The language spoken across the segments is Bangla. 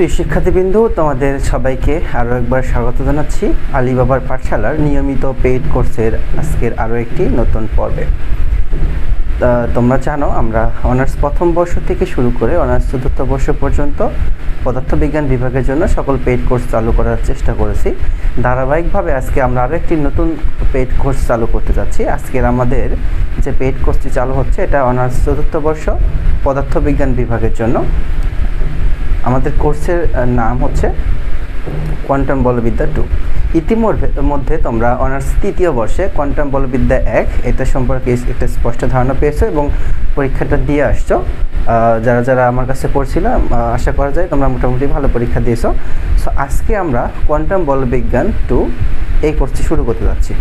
প্রিয় শিক্ষার্থীবৃন্দু, তোমাদের সবাইকে আরও একবার স্বাগত জানাচ্ছি। আলিবাবার পাঠশালার নিয়মিত পেইড কোর্সের আজকের আরও একটি নতুন পর্বে। তোমরা জানো, আমরা অনার্স প্রথম বর্ষ থেকে শুরু করে অনার্স চতুর্থ বর্ষ পর্যন্ত পদার্থবিজ্ঞান বিভাগের জন্য সকল পেইড কোর্স চালু করার চেষ্টা করেছি। ধারাবাহিকভাবে আজকে আমরা আরও একটি নতুন পেইড কোর্স চালু করতে যাচ্ছি। আজকের আমাদের যে পেইড কোর্সটি চালু হচ্ছে, এটা অনার্স চতুর্থ বর্ষ পদার্থবিজ্ঞান বিভাগের জন্য। আমাদের কোর্সের নাম হচ্ছে কোয়ান্টাম বলবিদ্যা টু। ইতিমধ্যে, মধ্যে তোমরা অনার্স তৃতীয় বর্ষে কোয়ান্টাম বলবিদ্যা এক, এটা সম্পর্কে একটা স্পষ্ট ধারণা পেয়েছ এবং পরীক্ষাটা দিয়ে আসছো। যারা যারা আমার কাছে পড়ছিল আশা করা যায় তোমরা মোটামুটি ভালো পরীক্ষা দিয়েছ। সো আজকে আমরা কোয়ান্টাম বলবিজ্ঞান টু এই কোর্সটি শুরু করতে যাচ্ছি।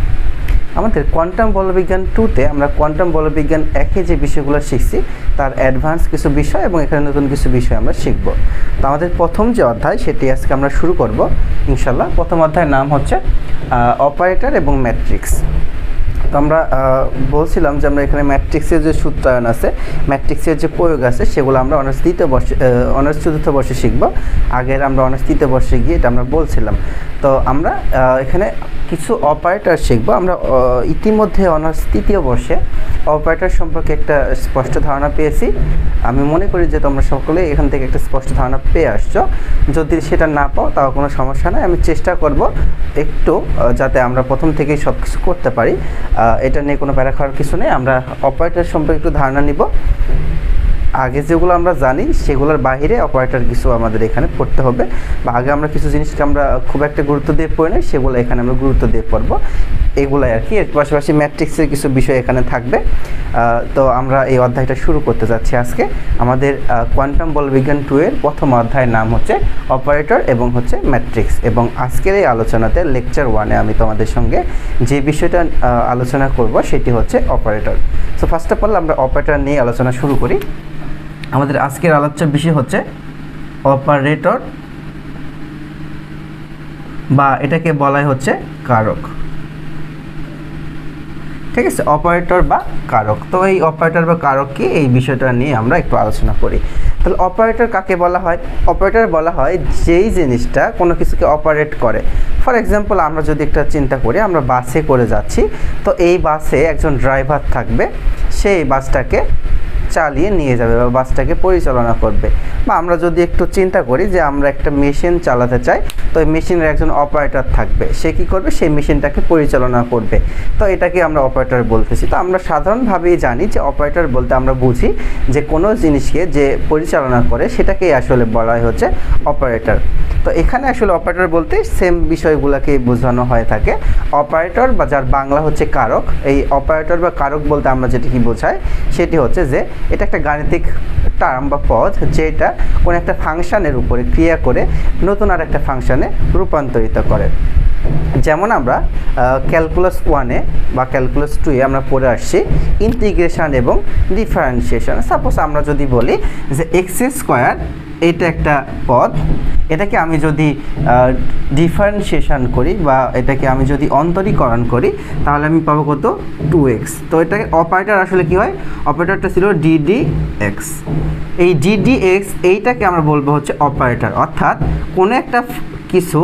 আমাদের কোয়ান্টাম বলবিজ্ঞান টুতে আমরা কোয়ান্টাম বলবিজ্ঞান একে যে বিষয়গুলো শিখছি, তার অ্যাডভান্স কিছু বিষয় এবং এখানে নতুন কিছু বিষয় আমরা শিখব। তো আমাদের প্রথম যে অধ্যায়, সেটি আজকে আমরা শুরু করব ইনশাল্লাহ প্রথম অধ্যায়ের নাম হচ্ছে অপারেটর এবং ম্যাট্রিক্স তো আমরা বলছিলাম যে আমরা এখানে ম্যাট্রিক্সের যে সূত্রায়ন আছে ম্যাট্রিক্সের যে প্রয়োগ আছে, সেগুলো আমরা অনার্স তৃতীয় বর্ষে অনার্স চতুর্থ বর্ষে শিখব। আগের আমরা অনার্স তৃতীয় বর্ষে গিয়ে এটা আমরা বলছিলাম। তো আমরা এখানে কিছু অপারেটর শিখব। আমরা ইতিমধ্যে অনার্স তৃতীয় বর্ষে অপারেটর সম্পর্কে একটা স্পষ্ট ধারণা পেয়েছি। আমি মনে করি যে তোমরা সকলে এখান থেকে একটা স্পষ্ট ধারণা পেয়ে আসছো। যদি সেটা না পাও, তাও কোনো সমস্যা নাই। আমি চেষ্টা করব একটু যাতে আমরা প্রথম থেকেই সব কিছু করতে পারি। এটা নিয়ে কোনো প্যারা খাওয়ার কিছু নেই। আমরা অপারেটর সম্পর্কে একটু ধারণা নিব। আগে যেগুলো আমরা জানি, সেগুলোর বাইরে অপারেটর কিছু আমাদের এখানে পড়তে হবে বা আগে আমরা কিছু জিনিসকে আমরা খুব একটা গুরুত্ব দিয়ে পড়ি না সেগুলো এখানে আমরা গুরুত্ব দিয়ে পড়ব। এগুলাই আর কি। এর পাশাপাশি ম্যাট্রিক্সের কিছু বিষয় এখানে থাকবে। তো আমরা এই অধ্যায়টা শুরু করতে যাচ্ছি আজকে। আমাদের কোয়ান্টাম বলবিজ্ঞান টু এর প্রথম অধ্যায়ের নাম হচ্ছে অপারেটর এবং হচ্ছে ম্যাট্রিক্স এবং আজকের এই আলোচনাতে লেকচার ওয়ানে আমি তোমাদের সঙ্গে যে বিষয়টা আলোচনা করব, সেটি হচ্ছে operator so first of all আমরা অপারেটর নিয়ে আলোচনা শুরু করি। আমাদের আজকের আলোচ্য বিষয় হচ্ছে অপারেটর বা এটাকে বলাই হচ্ছে কারক। ঠিক আছে, অপারেটর বা কারক। তো এই অপারেটর বা কারক কি এই বিষয়টা নিয়ে আমরা একটু আলোচনা করি। তাহলে অপারেটর কাকে বলা হয়? অপারেটর বলা হয় যেই জিনিসটা কোনো কিছুকে অপারেট করে। ফর এক্সাম্পল, আমরা যদি একটা চিন্তা করি, আমরা বাসে করে যাচ্ছি, তো এই বাসে একজন ড্রাইভার থাকবে। সেই বাসটাকে চালিয়ে নিয়ে যাবে বা বাসটাকে পরিচালনা করবে। বা আমরা যদি একটু চিন্তা করি যে আমরা একটা মেশিন চালাতে চাই, তো এই মেশিনের একজন অপারেটর থাকবে। সে কি করবে? সেই মেশিনটাকে পরিচালনা করবে। তো এটাকে আমরা অপারেটর বলতেছি। তো আমরা সাধারণভাবেই জানি যে অপারেটর বলতে আমরা বুঝি যে কোনো জিনিসকে যে পরিচালনা করে সেটাকেই আসলে বলা হচ্ছে অপারেটর। তো এখানে আসলে অপারেটর বলতে সেম বিষয়গুলোকে বোঝানো হয়ে থাকে। অপারেটর বা যার বাংলা হচ্ছে কারক, এই অপারেটর বা কারক বলতে আমরা যেটি কি বোঝাই, সেটি হচ্ছে যে এটা একটা গাণিতিক টার্ম বা পদ যেটা কোনো একটা ফাংশনের উপরে ক্রিয়া করে নতুন আর একটা ফাংশানে রূপান্তরিত করে। যেমন আমরা ক্যালকুলাস ওয়ানে বা ক্যালকুলাস টুয়ে আমরা পড়ে আসছি ইন্টিগ্রেশন এবং ডিফারেন্সিয়েশন সাপোজ আমরা যদি বলি যে এক্স স্কোয়ার এটা একটা পদ, এটাকে আমি যদি ডিফারেন্সিয়েশন করি বা এটাকে আমি যদি অন্তরীকরণ করি, তাহলে আমি পাবো কত? টু এক্স তো এটা অপারেটর আসলে কি হয়? অপারেটরটা ছিল ডিডি এক্স এই ডিডি এক্স এইটাকে আমরা বলব হচ্ছে অপারেটর অর্থাৎ কোনো একটা কিছু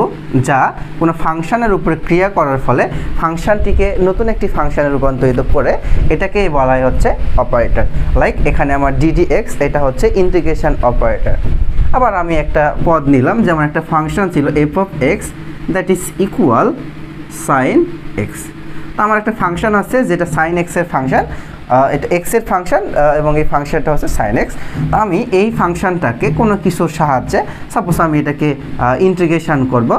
যা কোনো ফাংশানের উপরে ক্রিয়া করার ফলে ফাংশনটিকে নতুন একটি ফাংশানে রূপান্তরিত করে এটাকেই বলা হচ্ছে অপারেটর লাইক এখানে আমার ডিডি এক্স এটা হচ্ছে ইন্টিগ্রেশন অপারেটর আবার আমি একটা পদ নিলাম, যেমন একটা ফাংশন ছিল f of x that is equal sine x তো আমার একটা ফাংশান আছে যেটা সাইন এক্সের ফাংশান এটা এক্সের ফাংশন এবং এই ফাংশনটা হচ্ছে সাইন এক্স তো আমি এই ফাংশনটাকে কোনো কিছুর সাহায্যে সাপোজ আমি এটাকে ইন্টিগ্রেশন করব।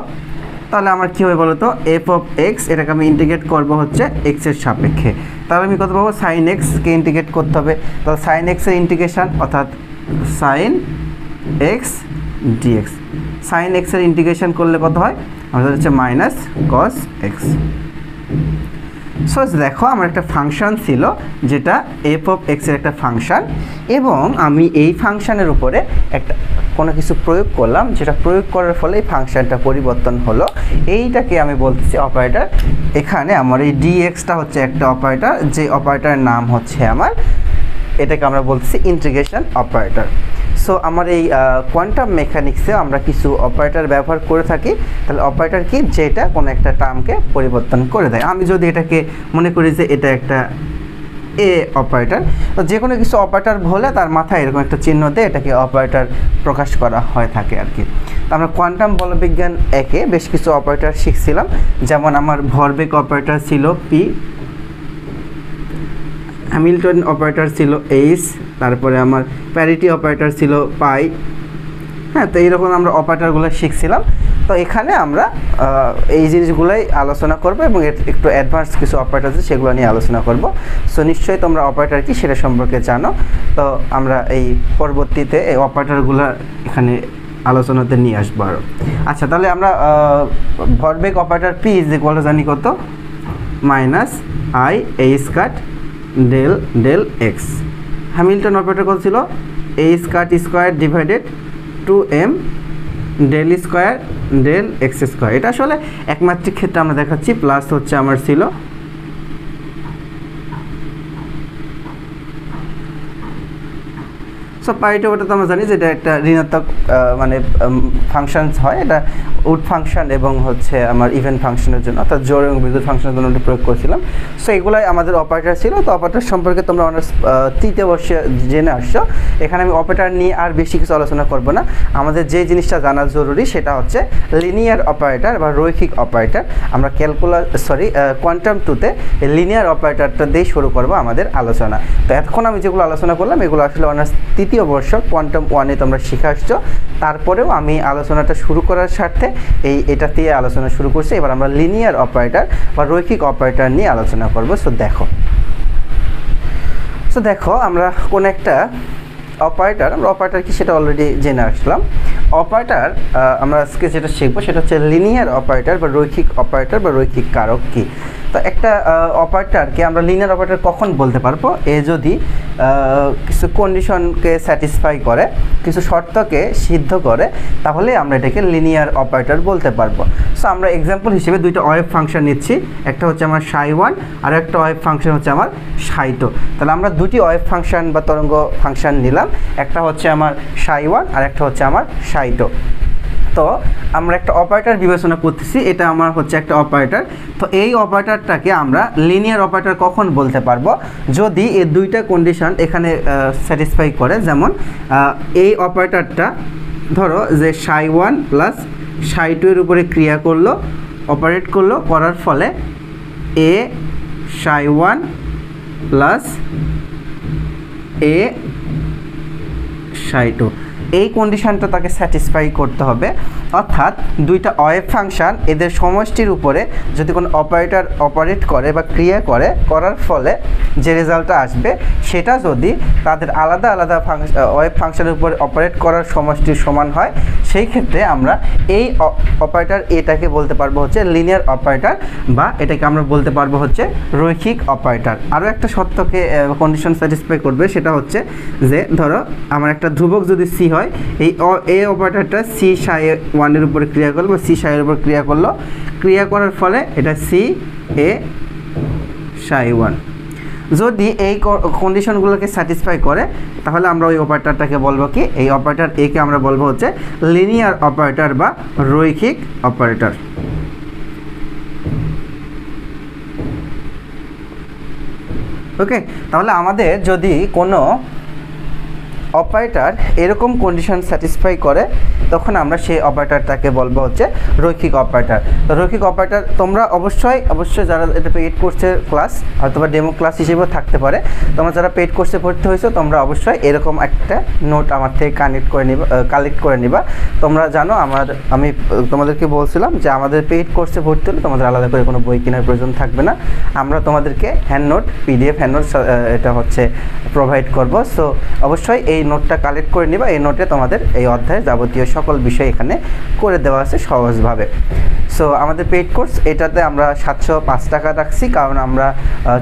তাহলে আমার কী হবে বলো তো এফ অফ এক্স এটাকে আমি ইন্টিগ্রেট করব হচ্ছে এক্সের সাপেক্ষে। তাহলে আমি কত পাবো? সাইন এক্সকে ইন্টিগ্রেট করতে হবে। তাহলে সাইন এক্সের ইন্টিগ্রেশন অর্থাৎ sine x d x sine এক্সের ইন্টিগ্রেশন করলে কত হয়? আমাদের হচ্ছে মাইনাস কস এক্স সো দেখো, আমার একটা ফাংশন ছিল, যেটা এফ অফ এক্সের একটা ফাংশন এবং আমি এই ফাংশনের উপরে একটা, কোনো কিছু প্রয়োগ করলাম, যেটা প্রয়োগ করার ফলে এই ফাংশনটা পরিবর্তন হলো। এইটাকে আমি বলতেছি অপারেটর এখানে আমার এই ডিএক্সটা হচ্ছে একটা অপারেটর যে অপারেটরের নাম হচ্ছে আমার, এটাকে আমরা বলতেছি ইন্টিগ্রেশন অপারেটর সো আমার এই কোয়ান্টাম মেকানিক্সে আমরা কিছু অপারেটর ব্যবহার করে থাকি। তাহলে অপারেটর কি? যেটা কোনো একটা টার্মকে পরিবর্তন করে দেয়। আমি যদি এটাকে মনে করি যে এটা একটা এ অপারেটর তো যে কোনো কিছু অপারেটর হলে তার মাথায় এরকম একটা চিহ্ন দিয়ে এটাকে অপারেটর প্রকাশ করা হয়ে থাকে আর কি। তো আমরা কোয়ান্টাম বলবিজ্ঞান একে বেশ কিছু অপারেটর শিখছিলাম। যেমন আমার ভরবেগ অপারেটর ছিল পি হ্যামিল্টন অপারেটর ছিল এইচ তারপরে আমার প্যারিটি অপারেটর ছিল পাই। হ্যাঁ তো এইরকম আমরা অপারেটরগুলো শিখছিলাম। তো এখানে আমরা এই জিনিসগুলোই আলোচনা করব এবং একটু অ্যাডভান্স কিছু অপারেটর আছে, সেগুলো নিয়ে আলোচনা করব। সো নিশ্চয়ই তোমরা অপারেটর কি সেটা সম্পর্কে জানো। তো আমরা এই পরবর্তীতে এই অপারেটরগুলো এখানে আলোচনাতে নিয়ে আসব আরও আচ্ছা তাহলে আমরা ভরবেগ অপারেটর পি ইজ ইকুয়াল জানি কত? Minus i h cut del del x Hamilton operator কত ছিল? H cut square divided two m del square del x square এটা আসলে একমাত্রিক ক্ষেত্রে আমরা দেখাচ্ছি প্লাস হচ্ছে আমার ছিল সো পাইটি ওটা তো আমরা জানি যে এটা একটা ঋণাত্মক মানে ফাংশনস হয়। এটা উড ফাংশন এবং হচ্ছে আমার ইভেন্ট ফাংশনের জন্য, অর্থাৎ জোর এবং বিদ্যুৎ ফাংশনের জন্য প্রয়োগ করেছিলাম। সো এগুলাই আমাদের অপারেটর ছিল। তো অপারেটর সম্পর্কে তোমরা অনার্স তৃতীয় বর্ষে জেনে আসছো। এখানে আমি অপারেটর নিয়ে আর বেশি কিছু আলোচনা করব না। আমাদের যে জিনিসটা জানা জরুরি, সেটা হচ্ছে লিনিয়ার অপারেটর বা রৈখিক অপারেটর আমরা ক্যালকুলার সরি কোয়ান্টাম টুতে লিনিয়ার অপারেটরটা দিয়ে শুরু করব আমাদের আলোচনা। তো এতক্ষণ আমি যেগুলো আলোচনা করলাম, এগুলো আসলে অনার্স তৃতীয় বর্ষ কোয়ান্টাম ওয়ানে তোমরা শিখে আসছো। তারপরেও আমি আলোচনাটা শুরু করার স্বার্থে এই এটা দিয়ে আলোচনা শুরু করছি। এবার আমরা লিনিয়ার অপারেটর বা রৈখিক অপারেটর নিয়ে আলোচনা করব। সো দেখো। সো দেখো, আমরা কোন একটা অপারেটার আমরা অপারেটার কি সেটা অলরেডি জেনে আসলাম। অপারেটার আমরা আজকে যেটা শিখব সেটা হচ্ছে লিনিয়ার অপারেটার বা রৈখিক অপারেটর বা রৈখিক কারক কি? তো একটা অপারেটরকে আমরা লিনিয়ার অপারেটর কখন বলতে পারব? এ যদি কিছু কন্ডিশনকে স্যাটিসফাই করে, কিছু শর্তকে সিদ্ধ করে, তাহলে আমরা এটাকে লিনিয়ার অপারেটর বলতে পারব। সো আমরা এক্সাম্পল হিসেবে দুইটা ওয়েভ ফাংশন নিচ্ছি। একটা হচ্ছে আমার সাই ওয়ান আর একটা ওয়েভ ফাংশন হচ্ছে আমার সাই টু তাহলে আমরা দুটি ওয়েভ ফাংশন বা তরঙ্গ ফাংশন নিলাম। একটা হচ্ছে আমার সাই ওয়ান আর একটা হচ্ছে আমার সাই টু তো আমরা একটা অপারেটর বিবেচনা করতেছি, এটা আমার হচ্ছে একটা অপারেটর তো এই অপারেটরটাকে আমরা লিনিয়ার অপারেটর কখন বলতে পারব? যদি এই দুইটা কন্ডিশন এখানে স্যাটিসফাই করে, যেমন এই অপারেটরটা ধরো যে সাই ওয়ান প্লাস সাই টু এর উপরে ক্রিয়া করল অপারেট করল, করার ফলে এ সাই ওয়ান প্লাস এ সাই টু এই কন্ডিশনটা তাকে স্যাটিসফাই করতে হবে। অর্থাৎ দুইটা ওয়েভ ফাংশান এদের সমষ্টির উপরে যদি কোনো অপারেটর অপারেট করে বা ক্রিয়া করে, করার ফলে যে রেজাল্টটা আসবে, সেটা যদি তাদের আলাদা আলাদা ওয়েভ ফাংশনের উপরে অপারেট করার সমষ্টির সমান হয়, সেই ক্ষেত্রে আমরা এই অপারেটর এটাকে বলতে পারব হচ্ছে লিনিয়ার অপারেটর বা এটাকে আমরা বলতে পারব হচ্ছে রৈখিক অপারেটর আরও একটা সত্যকে কন্ডিশন স্যাটিসফাই করবে, সেটা হচ্ছে যে, ধরো, আমার একটা ধ্রুবক যদি সি হয় এই অ- এ অপারেটরটা সি সাই ওয়ানের উপরে ক্রিয়া করল বা সি সাইয়ের উপর ক্রিয়া করল। ক্রিয়া করার ফলে এটা সি এ সাই ওয়ান যদি এই কন্ডিশনগুলোকে স্যাটিসফাই করে, তাহলে আমরা ওই অপারেটরটাকে বলব কি? এই অপারেটর একে আমরা বলব হচ্ছে লিনিয়ার অপারেটর বা রৈখিক অপারেটর ওকে তাহলে আমাদের যদি কোনো অপারেটর এরকম কন্ডিশন স্যাটিসফাই করে, তখন আমরা সেই অপারেটারটাকে বলব হচ্ছে রৈখিক অপারেটার তো রৈখিক অপারেটার তোমরা অবশ্যই অবশ্যই যারা এটা পেড কোর্সের ক্লাস অথবা ডেমো ক্লাস হিসেবেও থাকতে পারে, তোমরা যারা পেইড কোর্সে ভর্তি হয়েছো, তোমরা অবশ্যই এরকম একটা নোট আমার থেকে কানেক্ট করে নিবা কালেক্ট করে নিবা। তোমরা জানো আমার, আমি তোমাদেরকে বলছিলাম যে আমাদের পেইড কোর্সে ভর্তি হলে তোমাদের আলাদা করে কোনো বই কেনার প্রয়োজন থাকবে না। আমরা তোমাদেরকে hand note PDF hand note এটা হচ্ছে প্রোভাইড করব। সো অবশ্যই এই নোটটা কালেক্ট করে নিবা। এই নোটে তোমাদের এই অধ্যায়ের যাবতীয় সকল বিষয় এখানে করে দেওয়া আছে সহজভাবে। সো আমাদের পেইড কোর্স এটাতে আমরা সাতশো পাঁচ টাকা রাখছি। কারণ আমরা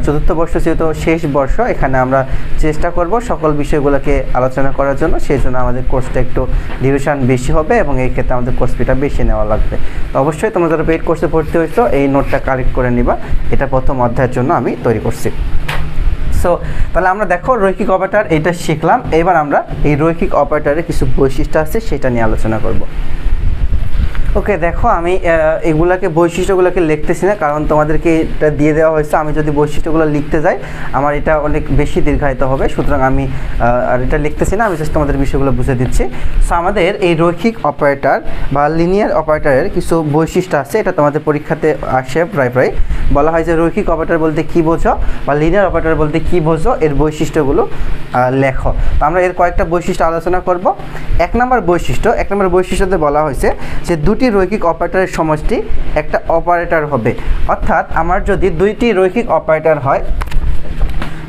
চতুর্থ বর্ষ যেহেতু শেষ বর্ষ, এখানে আমরা চেষ্টা করব সকল বিষয়গুলোকে আলোচনা করার জন্য। সেই জন্য আমাদের কোর্সটা একটু ডিভিশন বেশি হবে এবং এই ক্ষেত্রে আমাদের কোর্স ফিটা বেশি নেওয়া লাগবে। তো অবশ্যই তোমরা যারা পেইড কোর্সে ভর্তি হয়েছো, এই নোটটা কালেক্ট করে নিবা। এটা প্রথম অধ্যায়ের জন্য আমি তৈরি করছি। সো তাহলে আমরা দেখো রৈখিক অপারেটর এটা শিখলাম। এবার আমরা এই রৈখিক অপারেটরের কিছু বৈশিষ্ট্য আছে, সেটা নিয়ে আলোচনা করব। ওকে, দেখো, আমি এগুলাকে, বৈশিষ্ট্যগুলোকে লিখতেছি না, কারণ তোমাদেরকে এটা দিয়ে দেওয়া হয়েছে। আমি যদি বৈশিষ্ট্যগুলো লিখতে যাই, আমার এটা অনেক বেশি দীর্ঘায়িত হবে। সুতরাং আমি আর এটা লিখতেছি না, আমি জাস্ট তোমাদের বিষয়গুলো বুঝে দিচ্ছি। সো আমাদের এই রৈখিক অপারেটর বা লিনিয়ার অপারেটরের কিছু বৈশিষ্ট্য আছে, এটা তোমাদের পরীক্ষাতে আসে প্রায় প্রায়। বলা হয় যে রৈখিক অপারেটর বলতে কি বোঝো বা লিনিয়ার অপারেটর বলতে কি বোঝো, এর বৈশিষ্ট্যগুলো লেখো। তো আমরা এর কয়েকটা বৈশিষ্ট্য আলোচনা করব। এক নম্বর বৈশিষ্ট্য, এক নম্বর বৈশিষ্ট্যতে বলা হয়েছে যে দুটি রৈখিক অপারেটরের সমষ্টি একটা অপারেটর হবে। অর্থাৎ আমার যদি দুইটি রৈখিক অপারেটর হয়,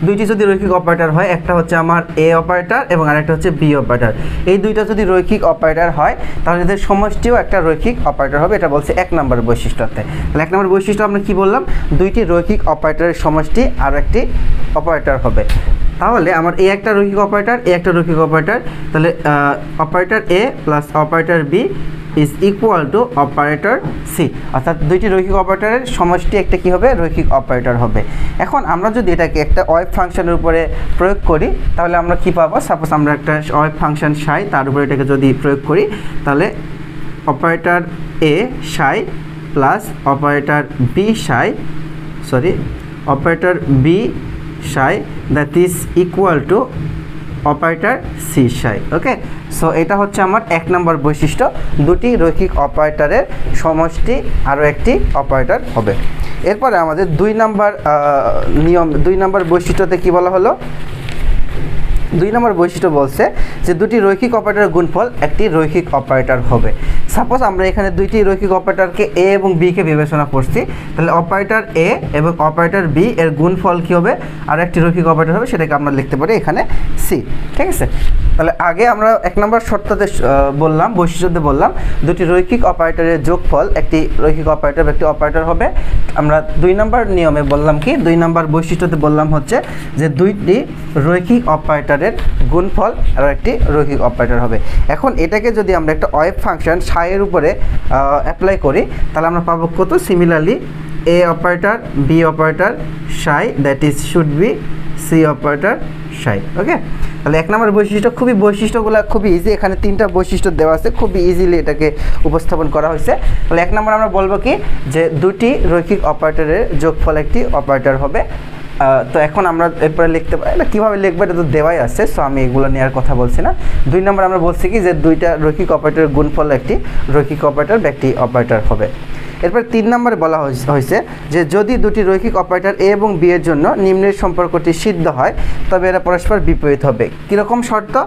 দুইটি যদি রৈখিক অপারেটর হয়, একটা হচ্ছে আমার এ অপারেটর এবং আরেকটা হচ্ছে বি অপারেটর। এই দুইটা যদি রৈখিক অপারেটর হয়, তাহলে এদের সমষ্টিও একটা রৈখিক অপারেটর হবে, এটা বলছে এক নম্বর বৈশিষ্ট্যতে। তাহলে এক নম্বর বৈশিষ্ট্য আমরা কি বললাম? দুইটি রৈখিক অপারেটরের সমষ্টি আর একটি অপারেটর হবে। তাহলে আমার এ একটা রৈখিক অপারেটর এ একটা রৈখিক অপারেটর, তাহলে operator A plus operator B is equal to operator C অর্থাৎ দুইটি রৈখিক অপারেটরের সমষ্টি একটা কি হবে? রৈখিক অপারেটর হবে। এখন আমরা যদি এটাকে একটা ওয়েব ফাংশনের উপরে প্রয়োগ করি, তাহলে আমরা কি পাবো? সাপোজ আমরা একটা ওয়েব ফাংশন সাই, তার উপরে এটাকে যদি প্রয়োগ করি, তাহলে operator A psi plus operator B psi sorry operator B psi that is equal to operator psi, okay? So এটা হচ্ছে আমার এক নম্বর বৈশিষ্ট্য। দুটি রৈখিক অপারেটরের সমষ্টি আরও একটি অপারেটর হবে। এরপরে আমাদের দুই নম্বর নিয়ম, দুই নম্বর বৈশিষ্ট্যতে কি বলা হলো? দুই নম্বর বৈশিষ্ট্য বলছে যে দুটি রৈখিক অপারেটরের গুণফল একটি রৈখিক অপারেটর হবে। সাপোজ আমরা এখানে দুইটি রৈখিক অপারেটরকে এ এবং বিকে বিবেচনা করছি, তাহলে অপারেটর এ এবং অপারেটর বি এর গুণফল কী হবে? আর একটি রৈখিক অপারেটর হবে, সেটাকে আমরা লিখতে পারি এখানে সি ঠিক আছে? তাহলে আগে আমরা এক নম্বর শর্ততে বললাম, বৈশিষ্ট্যতে বললাম, দুটি রৈখিক অপারেটরের যোগফল একটি রৈখিক অপারেটর একটি অপারেটর হবে। আমরা দুই নম্বর নিয়মে বললাম কি, দুই নম্বর বৈশিষ্ট্যতে বললাম হচ্ছে যে দুইটি রৈখিক অপারেটরের গুণফল আর একটি রৈখিক অপারেটর হবে। এখন এটাকে যদি আমরা একটা ওয়েব ফাংশন সাইয়ের উপরে অ্যাপ্লাই করি, তাহলে আমরা পাবো কত? Similarly A operator B operator psi that is should be C operator psi. Okay তাহলে এক নম্বর বৈশিষ্ট্য, খুবই বৈশিষ্ট্যগুলো খুবই ইজি এখানে তিনটা বৈশিষ্ট্য দেওয়া আছে, খুবই ইজিলি এটাকে উপস্থাপন করা হয়েছে। তাহলে এক নম্বর আমরা বলব কি? যে দুটি রৈখিক অপারেটরের যোগফল একটি অপারেটর হবে। তো এখন আমরা এরপরে লিখতে পারি। এটা কীভাবে লিখব এটা তো দেওয়াই আছে সো আমি এগুলো নেওয়ার কথা বলছি না। দুই নম্বর আমরা বলছি কি যে দুইটা রৈখিক অপারেটরের গুণফল একটি রৈখিক অপারেটর বা একটি অপারেটর হবে। এরপর তিন নম্বরে বলা হয়েছে- হয়েছে যে যদি দুটি রৈখিক অপারেটর এ এবং বি এর জন্য নিম্নের সম্পর্কটি সিদ্ধ হয়, তবে এরা পরস্পর বিপরীত হবে। কীরকম শর্ত?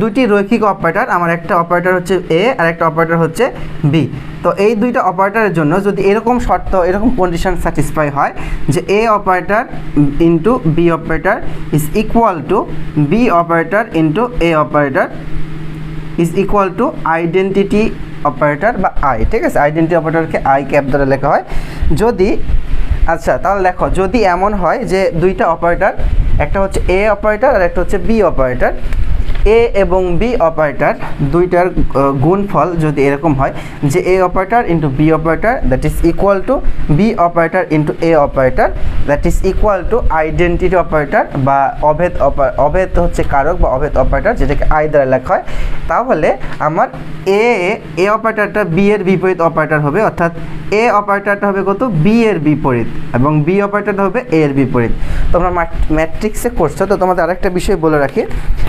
দুটি রৈখিক অপারেটর আমার একটা অপারেটর হচ্ছে এ আর একটা অপারেটর হচ্ছে বি তো এই দুইটা অপারেটরের জন্য যদি এরকম শর্ত, এরকম কন্ডিশন স্যাটিসফাই হয় যে A operator into B operator is equal to B operator into A operator is equal to identity operator বা আই ঠিক আছে? আইডেন্টি অপারেটরকে আই ক্যাপ দ্বারা লেখা হয়। যদি আচ্ছা তাহলে দেখো, যদি এমন হয় যে দুইটা অপারেটর একটা হচ্ছে এ অপারেটর আর একটা হচ্ছে বি অপারেটর এ এবং বি অপারেটর দুইটার গুণফল যদি এরকম হয় যে A operator into B operator that is equal to B operator into A operator that is equal to identity operator বা অভেদ অভেদ হচ্ছে কারক বা অভেদ অপারেটর যেটাকে আই দ্বারা লেখা হয়। তাহলে আমার এ এ অপারেটরটা বি এর বিপরীত অপারেটর হবে, অর্থাৎ এ অপারেটরটা হবে কত? বি এর বিপরীত। এবং বি অপারেটরটা হবে এ এর বিপরীত। তোমরা ম্যাট্রিক্সে করছ, তো তোমাদের আরেকটা বিষয় বলে রাখি।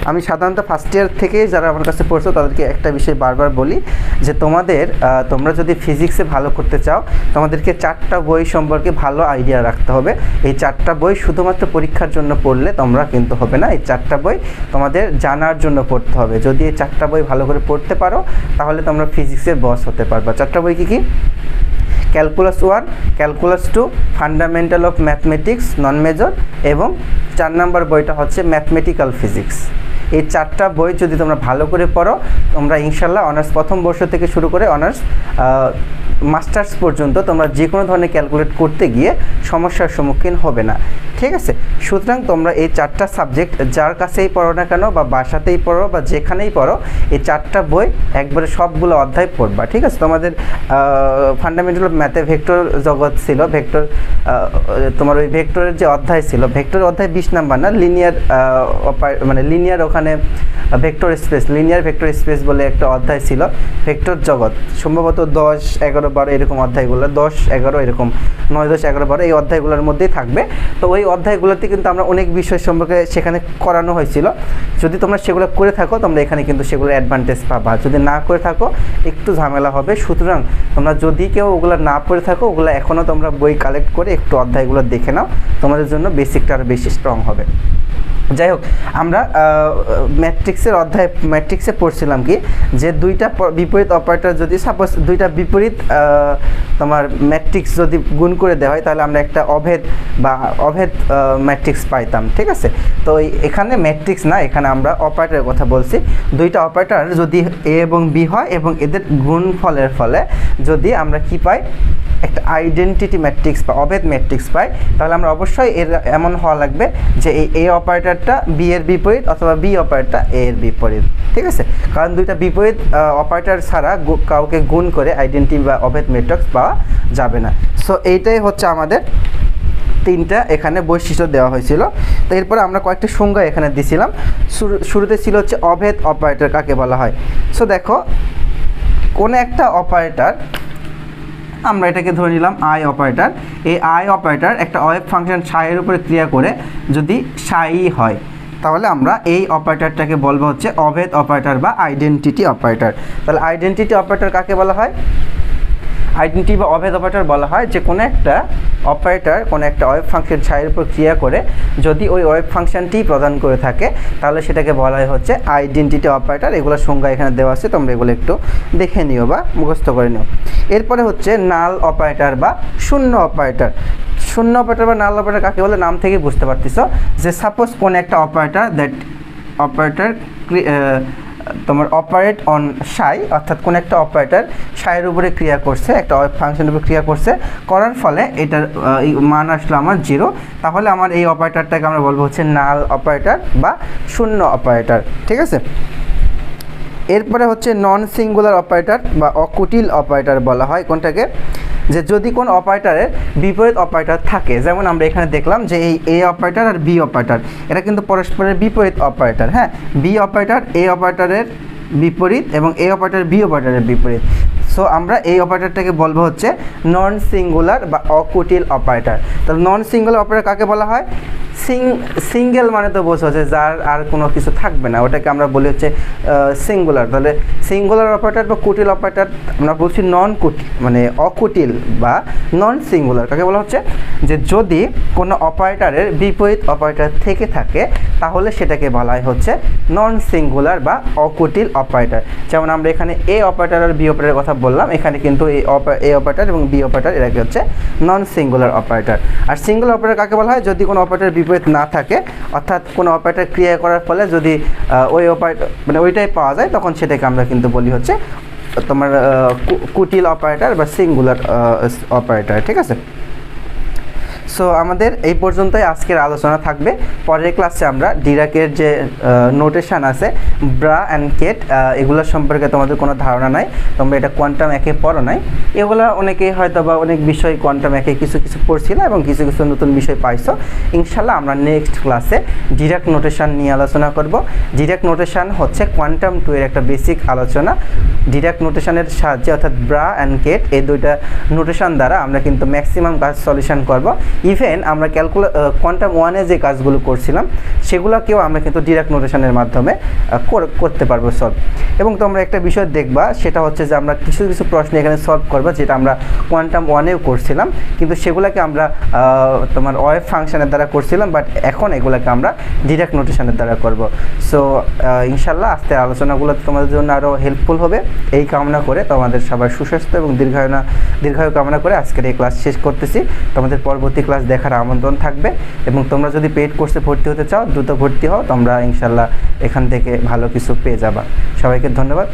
আমি সাধারণত ফার্স্ট ইয়ার থেকে যারা আমার কাছে পড়ছো, তাদেরকে একটা বিষয় বারবার বলি। যে তোমাদের তোমরা যদি ফিজিক্সে ভালো করতে চাও, তোমাদেরকে চারটা বই সম্পর্কে ভালো আইডিয়া রাখতে হবে। এই চারটা বই শুধুমাত্র পরীক্ষার জন্য পড়লে তোমরা কিন্তু হবে না। এই চারটা বই তোমাদের জানার জন্য পড়তে হবে। যদি এই চারটা বই ভালো করে পড়তে পারো, তাহলে তোমরা ফিজিক্সের বস হতে পারবা। চারটা বই কি কি? Calculus one calculus two fundamental of mathematics non major এবং চার নাম্বার বইটা হচ্ছে ম্যাথমেটিক্যাল ফিজিক্স এই চারটা বই যদি তোমরা ভালো করে পড়ো, তোমরা ইনশাল্লাহ অনার্স প্রথম বর্ষ থেকে শুরু করে অনার্স মাস্টার্স পর্যন্ত তোমরা যে কোনো ধরনের ক্যালকুলেট করতে গিয়ে সমস্যার সম্মুখীন হবে না। ঠিক আছে? সুতরাং তোমরা এই চারটা সাবজেক্ট যার কাছেই পড়ো না কেন বা বাসাতেই পড়ো বা যেখানেই পড়ো, এই চারটা বই একবারে সবগুলো অধ্যায় পড়বা। ঠিক আছে? তোমাদের ফান্ডামেন্টাল ম্যাথে ভেক্টর জগৎ ছিল ভেক্টর তোমার ওই ভেক্টরের যে অধ্যায় ছিল ভেক্টর অধ্যায় বিশ নাম্বার না? লিনিয়ার মানে লিনিয়ার ওখানে vector space linear vector space বলে একটা অধ্যায় ছিল ভেক্টর জগৎ। সম্ভবত দশ, এগারো বারো এরকম অধ্যায়গুলো, দশ, এগারো এরকম, নয়, দশ, এগারো, বারো এই অধ্যায়গুলোর মধ্যেই থাকবে। তো ওই অধ্যায়গুলোতে কিন্তু আমরা অনেক বিষয় সম্পর্কে সেখানে করানো হয়েছিল। যদি তোমরা সেগুলো করে থাকো, তোমরা এখানে কিন্তু সেগুলো অ্যাডভান্টেজ পাবা। যদি না করে থাকো, একটু ঝামেলা হবে। সুতরাং তোমরা যদি কেউ ওগুলো না পড়ে থাকো, ওগুলো এখনও তোমরা বই কালেক্ট করে একটু অধ্যায়গুলো দেখে নাও। তোমাদের জন্য বেসিকটা আরও বেশি স্ট্রং হবে। যাই হোক, আমরা ম্যাট্রিক্সের অধ্যায়, ম্যাট্রিক্সে পড়ছিলাম কি, যে দুইটা বিপরীত অপারেটর যদি সাপোজ দুইটা বিপরীত তোমার ম্যাট্রিক্স যদি গুণ করে দেওয়া হয়, তাহলে আমরা একটা অভেদ বা অভেদ ম্যাট্রিক্স পাইতাম, ঠিক আছে? তো এখানে ম্যাট্রিক্স না, এখানে আমরা অপারেটরের কথা বলছি। দুইটা অপারেটর যদি এ এবং বি হয় এবং এদের গুণফলের ফলে যদি আমরা কি পাই একটা আইডেন্টিটি ম্যাট্রিক্স বা অভেদ ম্যাট্রিক্স পাই, তাহলে আমরা অবশ্যই এর এমন হওয়া লাগবে যে এই এ অপারেটরটা বি এর বিপরীত অথবা বি অপারেটরটা এ এর বিপরীত, ঠিক আছে? কারণ দুইটা বিপরীত অপারেটর ছাড়া কাউকে গুণ করে আইডেন্টি বা অভেদ ম্যাট্রিক্স পাওয়া যাবে না। সো এইটাই হচ্ছে আমাদের তিনটা এখানে বৈশিষ্ট্য দেওয়া হয়েছিল। তো এরপরে আমরা কয়েকটা সংজ্ঞা এখানে দিছিলাম। শুরুতে ছিল হচ্ছে অভেদ অপারেটর কাকে বলা হয়? সো দেখো, কোনো একটা অপারেটর আমরা এটাকে ধরে নিলাম আই অপারেটার এই আই অপারেটার একটা ওয়েব ফাংশন সাইয়ের উপরে ক্রিয়া করে যদি সাই হয়, তাহলে আমরা এই অপারেটারটাকে বলব হচ্ছে অভেদ অপারেটার বা আইডেন্টিটি অপারেটার তাহলে আইডেন্টিটি অপারেটার কাকে বলা হয়? আইডেন্টি বা অভেদ অপারেটর বলা হয় যে কোনো একটা অপারেটর কোনো একটা ওয়েব ফাংশন ছায়ের উপর ক্রিয়া করে যদি ওই ওয়েব ফাংশনটি প্রদান করে থাকে, তাহলে সেটাকে বলা হয় হচ্ছে আইডেন্টিটি অপারেটর এগুলোর সংজ্ঞা এখানে দেওয়া আছে, তোমরা এগুলো একটু দেখে নিও বা মুখস্থ করে নিও। এরপরে হচ্ছে নাল অপারেটর বা শূন্য অপারেটর শূন্য অপারেটর বা নাল অপারেটর কাকে বলে? নাম থেকে বুঝতে পারতেছ যে সাপোজ কোন একটা অপারেটর দ্যাট অপারেটর তোমার অপারেট অন সাই অর্থাৎ কোন একটা অপারেটার সাইয়ের উপরে ক্রিয়া করছে, একটা ফাংশনের উপরে ক্রিয়া করছে, করার ফলে এটার মান আসলো আমার জিরো তাহলে আমার এই অপারেটারটাকে আমরা বলব হচ্ছে নাল অপারেটার বা শূন্য অপারেটার ঠিক আছে? এরপরে হচ্ছে নন সিঙ্গুলার অপারেটার বা অকুটিল অপারেটার বলা হয় কোনটাকে? যে যদি কোন অপারেটারের বিপরীত অপারেটার থাকে, যেমন আমরা এখানে দেখলাম যে এই এ অপারেটার আর বি অপারেটার, এটা কিন্তু পরস্পরের বিপরীত অপারেটার হ্যাঁ? বি অপারেটার এ অপারেটারের বিপরীত এবং এ অপারেটার বি অপারেটারের বিপরীত। সো আমরা এই অপারেটরটাকে বলব হচ্ছে নন সিঙ্গুলার বা অকুটিল অপারেটর তাহলে নন সিঙ্গুলার অপারেটর কাকে বলা হয়? সিং সিঙ্গেল মানে তো বোঝা যে যার আর কোনো কিছু থাকবে না। ওটাকে আমরা বলি হচ্ছে সিঙ্গুলার তাহলে সিঙ্গুলার অপারেটর বা কুটিল অপারেটর আমরা বলছি নন কুটি মানে অকুটিল বা নন সিঙ্গুলার কাকে বলা হচ্ছে? যে যদি কোনো অপারেটরের বিপরীত অপারেটর থেকে থাকে, তাহলে সেটাকে বলা হয় হচ্ছে নন সিঙ্গুলার বা অকুটিল অপারেটর যেমন আমরা এখানে এ অপারেটর আর বি অপারেটরের কথা বললাম, এখানে কিন্তু এই এ অপারেটার এবং বি অপারেটার এরা কি হচ্ছে? নন সিঙ্গুলার অপারেটার আর সিঙ্গুলার অপারেটার কাকে বলা হয়? যদি কোনো অপারেটার বিপরীত না থাকে, অর্থাৎ কোনো অপারেটার ক্রিয়া করার ফলে যদি ওই অপারেটার মানে ওইটাই পাওয়া যায়, তখন সেটাকে আমরা কিন্তু বলি হচ্ছে, তোমার কুটিল অপারেটার বা সিঙ্গুলার অপারেটার ঠিক আছে? সো আমাদের এই পর্যন্তই আজকের আলোচনা থাকবে। পরের ক্লাসে আমরা ডিরাকের যে নোটেশান আছে, ব্রা অ্যান্ড কেট এগুলোর সম্পর্কে তোমাদের কোনো ধারণা নাই। তোমরা এটা কোয়ান্টাম একে পড়ো নাই। এগুলো অনেকেই হয়তো বা অনেক বিষয় কোয়ান্টাম একে কিছু কিছু পড়ছিল এবং কিছু কিছু নতুন বিষয় পাইছো। ইনশাল্লাহ আমরা নেক্সট ক্লাসে ডিরাক নোটেশান নিয়ে আলোচনা করব। ডিরাক নোটেশান হচ্ছে কোয়ান্টাম টু এর একটা বেসিক আলোচনা। ডিরাক নোটেশানের সাহায্যে অর্থাৎ ব্রা অ্যান্ড কেট, এই দুইটা নোটেশন দ্বারা আমরা কিন্তু ম্যাক্সিমাম কাজ সলিউশন করব। ইভেন আমরা ক্যালকুলা কোয়ান্টাম ওয়ানে যে কাজগুলো করছিলাম, সেগুলোকেও আমরা কিন্তু ডিরাক্ট নোটেশনের মাধ্যমে করতে পারব সলভ এবং তোমরা একটা বিষয় দেখবা, সেটা হচ্ছে যে আমরা কিছু কিছু প্রশ্ন এখানে সলভ করব, যেটা আমরা কোয়ান্টাম ওয়ানেও করছিলাম, কিন্তু সেগুলোকে আমরা তোমার ওয়েব ফাংশনের দ্বারা করছিলাম বাট এখন এগুলোকে আমরা ডিরেক্ট নোটেশনের দ্বারা করব। সো ইনশাল্লাহ আস্তে আলোচনাগুলো তোমাদের জন্য আরও হেল্পফুল হবে। এই কামনা করে তোমাদের সবার সুস্বাস্থ্য এবং দীর্ঘায়ু দীর্ঘায়ু কামনা করে আজকের এই ক্লাস শেষ করতেছি। তোমাদের পরবর্তী ক্লাস দেখার আমন্ত্রণ থাকবে এবং তোমরা যদি পেইড কোর্সে ভর্তি হতে চাও, দ্রুত ভর্তি হও, তোমরা ইনশাল্লাহ এখান থেকে ভালো কিছু পেয়ে যাবা। সবাইকে ধন্যবাদ